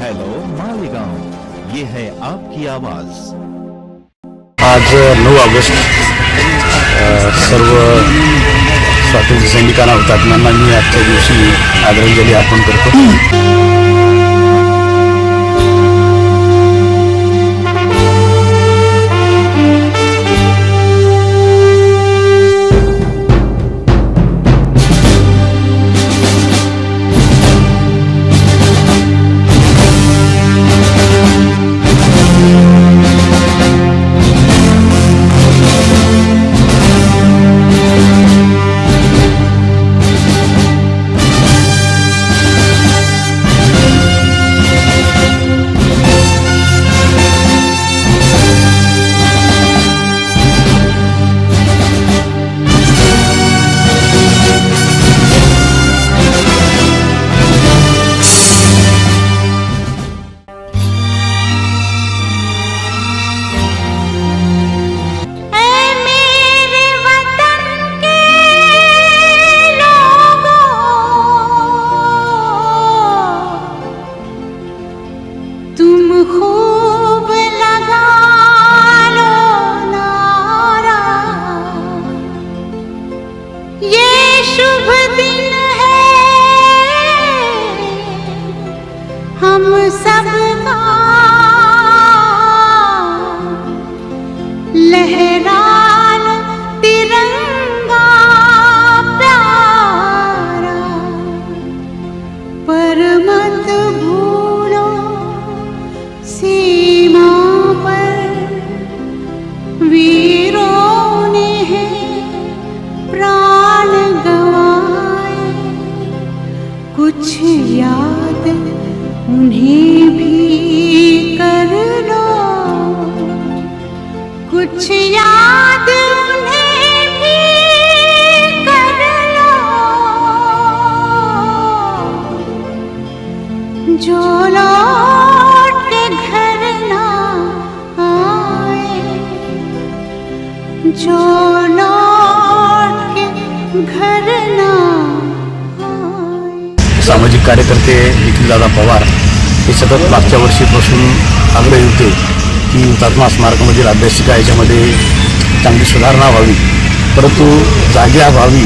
Hello Malegaon ये है आपकी आवाज. आज नऊ ऑगस्ट अ, सर्व स्वातंत्र्य सैनिकांना हुतात्म्यांना मी आजच्या दिवशी आदरांजली अर्पण करतो. लहरान सामाजिक कार्यकर्ते निखिलदादा पवार हे सतत मागच्या वर्षीपासून आग्रही होते की हुतात्मा स्मारकामधील अभ्यासिका याच्यामध्ये चांगली सुधारणा व्हावी. परंतु जागेअभावी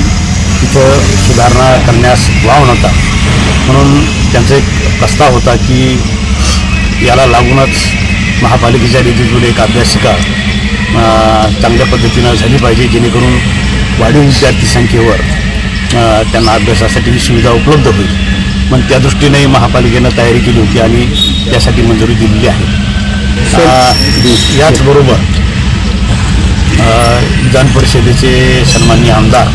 तिथं सुधारणा करण्यास वाव नव्हता. म्हणून त्यांचा एक प्रस्ताव होता की याला लागूनच महापालिकेच्या निधीतून एक अभ्यासिका चांगल्या पद्धतीनं झाली पाहिजे जेणेकरून वाढीव विद्यार्थी संख्येवर त्यांना अभ्यासासाठी ही सुविधा उपलब्ध होईल. मग त्या दृष्टीने महापालिकेनं तयारी केली होती आणि त्यासाठी मंजुरी दिलेली आहे. याचबरोबर विधान परिषदेचे सन्माननीय आमदार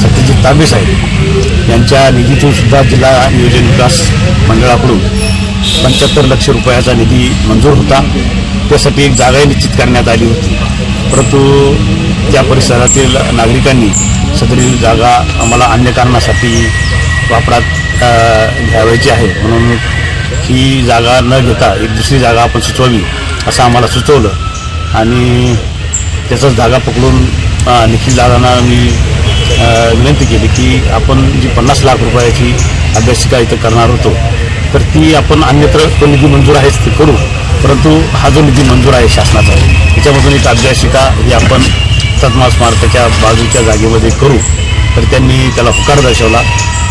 सत्यजित ताबे साहेब यांच्या निधीतून सुद्धा जिल्हा नियोजन विकास मंडळाकडून पंच्याहत्तर लक्ष रुपयाचा निधी मंजूर होता. त्यासाठी एक जागाही निश्चित करण्यात आली होती. परंतु त्या परिसरातील नागरिकांनी सदरील जागा आम्हाला अन्य कारणासाठी वापरात घ्यावायची आहे. म्हणून ही जागा न घेता एक दुसरी जागा आपण सुचवावी असं आम्हाला सुचवलं. आणि त्याचाच धागा पकडून निखिल दादांना मी विनंती केली की आपण जी पन्नास लाख रुपयाची अभ्यासिका इथं करणार होतो तर ती आपण अन्यत्र तो निधी मंजूर आहेच ते करू. परंतु हा जो निधी मंजूर आहे शासनाचा त्याच्यामधून एक अभ्यासिका ही आपण हुतात्मा स्मारकाच्या बाजूच्या जागेमध्ये करू तर त्यांनी त्याला होकार दर्शवला.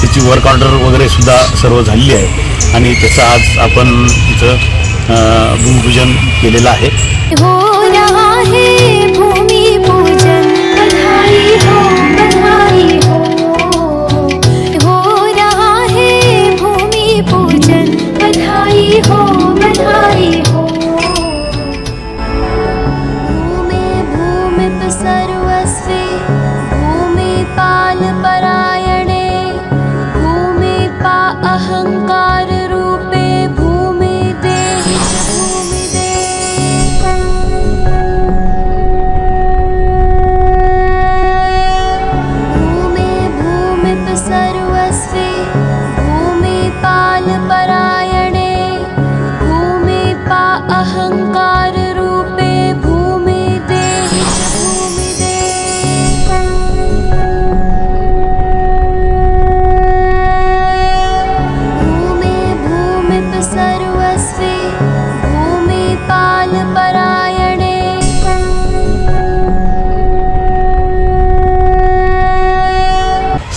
त्याची वर्क ऑर्डर वगैरे सुद्धा सर्व झालेली आहे. आणि त्याचं आज आपण इथं भूमिपूजन केलेलं आहे. a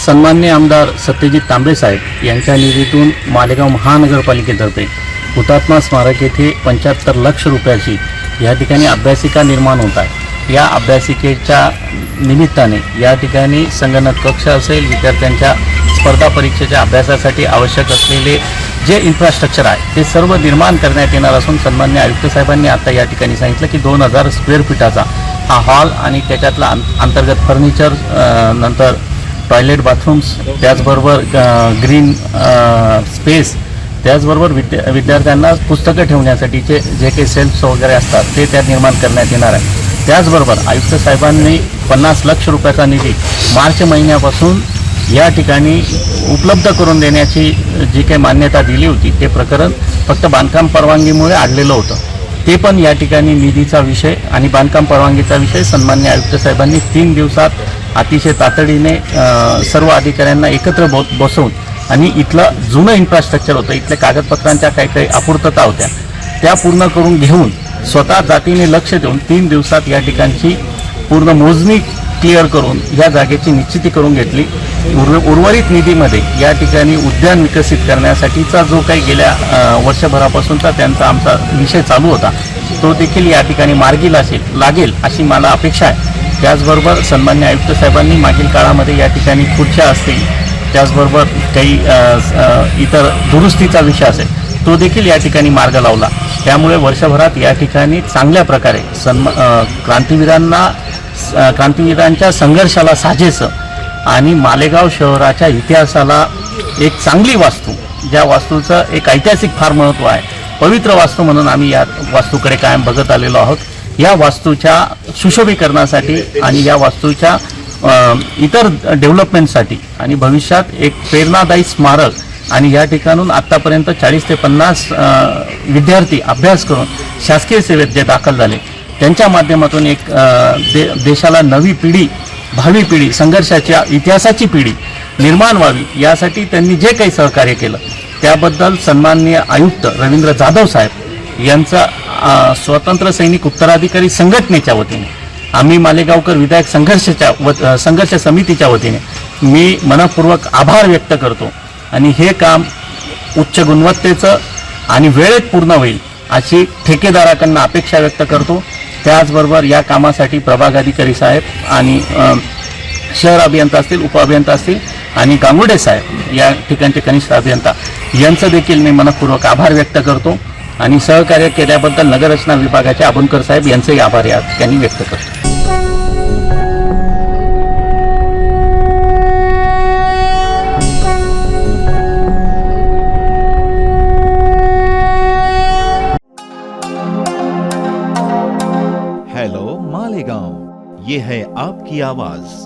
सन्मान्य आमदार सत्यजित तांबे साहेब यांच्या निधीतून मालेगाव महानगरपालिकेतर्फे हुतात्मा स्मारक येथे पंच्याहत्तर लक्ष रुपयाची या ठिकाणी अभ्यासिका निर्माण होत आहे. या अभ्यासिकेच्या निमित्ताने या ठिकाणी संगणक कक्ष असेल विद्यार्थ्यांच्या स्पर्धा परीक्षेच्या अभ्यासासाठी आवश्यक असलेले जे इन्फ्रास्ट्रक्चर आहे ते सर्व निर्माण करण्यात येणार असून सन्मान्य आयुक्त साहेबांनी आता या ठिकाणी सांगितलं की दोन हजार स्क्वेअर फीटाचा हा हॉल आणि त्याच्यातला अंतर्गत फर्निचर नंतर टॉयलेट बाथरूम्स त्याचबरोबर ग्रीन स्पेस त्याचबरोबर विद्या विद्यार्थ्यांना पुस्तकं ठेवण्यासाठीचे जे काही सेल्फ्स वगैरे असतात ते त्यात निर्माण करण्यात येणार आहे. त्याचबरोबर आयुक्त साहेबांनी पन्नास लक्ष रुपयाचा निधी मार्च महिन्यापासून या ठिकाणी उपलब्ध करून देण्याची जी काही मान्यता दिली होती ते प्रकरण फक्त बांधकाम परवानगीमुळे आणलेलं होतं. ते पण या ठिकाणी निधीचा विषय आणि बांधकाम परवानगीचा विषय. सन्मान्य आयुक्त साहेबांनी तीन दिवसात अतिशय तातडीने सर्व अधिकाऱ्यांना एकत्र बो बसवून आणि इथलं जुनं इन्फ्रास्ट्रक्चर होतं इथल्या कागदपत्रांच्या काही काही अपूर्तता होत्या त्या पूर्ण करून घेऊन स्वतः जातीने लक्ष देऊन तीन दिवसात या ठिकाणची पूर्ण मोजणी क्लिअर करून या जागेची निश्चिती करून घेतली. उर्व उर्वरित निधीमध्ये या ठिकाणी उद्यान विकसित करण्यासाठीचा जो काही गेल्या वर्षभरापासूनचा त्यांचा आमचा विषय चालू होता तो देखील या ठिकाणी मार्गी लासेल लागेल अशी मला अपेक्षा आहे. त्याचबरोबर सन्मान्य आयुक्त साहेबांनी मागील काळामध्ये या ठिकाणी खुर्च्या असतील त्याचबरोबर काही इतर दुरुस्तीचा विषय असेल तो देखील या ठिकाणी मार्ग लावला. त्यामुळे वर्षभरात या ठिकाणी चांगल्या प्रकारे सन्मा क्रांतीवीरांना क्रांतिवीरांच्या संघर्षाला साजेसं आणि मालेगाव शहराच्या इतिहासाला एक चांगली वास्तू ज्या वास्तूचं एक ऐतिहासिक फार महत्त्व आहे. पवित्र वास्तू म्हणून आम्ही या वास्तूकडे कायम बघत आलेलो आहोत. या वास्तूच्या सुशोभीकरणासाठी आणि या वास्तूच्या इतर डेव्हलपमेंटसाठी आणि भविष्यात एक प्रेरणादायी स्मारक आणि या ठिकाणून आत्तापर्यंत चाळीस ते पन्नास विद्यार्थी अभ्यास करून शासकीय सेवेत जे दाखल झाले त्यांच्या माध्यमातून एक दे देशाला नवी पिढी भावी पिढी संघर्षाच्या इतिहासाची पिढी निर्माण व्हावी यासाठी त्यांनी जे काही सहकार्य केलं त्याबद्दल सन्माननीय आयुक्त रवींद्र जाधव साहेब यांचा स्वतंत्र सैनिक उत्तराधिकारी संघटनेच्या वतीने आम्ही मालेगावकर विधायक संघर्षाच्या व संघर्ष समितीच्या वतीने मी मनपूर्वक आभार व्यक्त करतो आणि हे काम उच्च गुणवत्तेचं आणि वेळेत पूर्ण होईल अशी ठेकेदाराकडनं अपेक्षा व्यक्त करतो. त्याचबरोबर या कामासाठी प्रभाग अधिकारी साहेब आणि शहर अभियंता असतील उपअभियंता असतील आणि गांगुडे साहेब या ठिकाणचे कनिष्ठ अभियंता यांचं देखील मी मनपूर्वक आभार व्यक्त करतो आणि सहकार्य केल्याबद्दल नगररचना विभागाचे आबुनकर साहेब यांचेही आभार या त्यांनी व्यक्त करतो. की आवाज.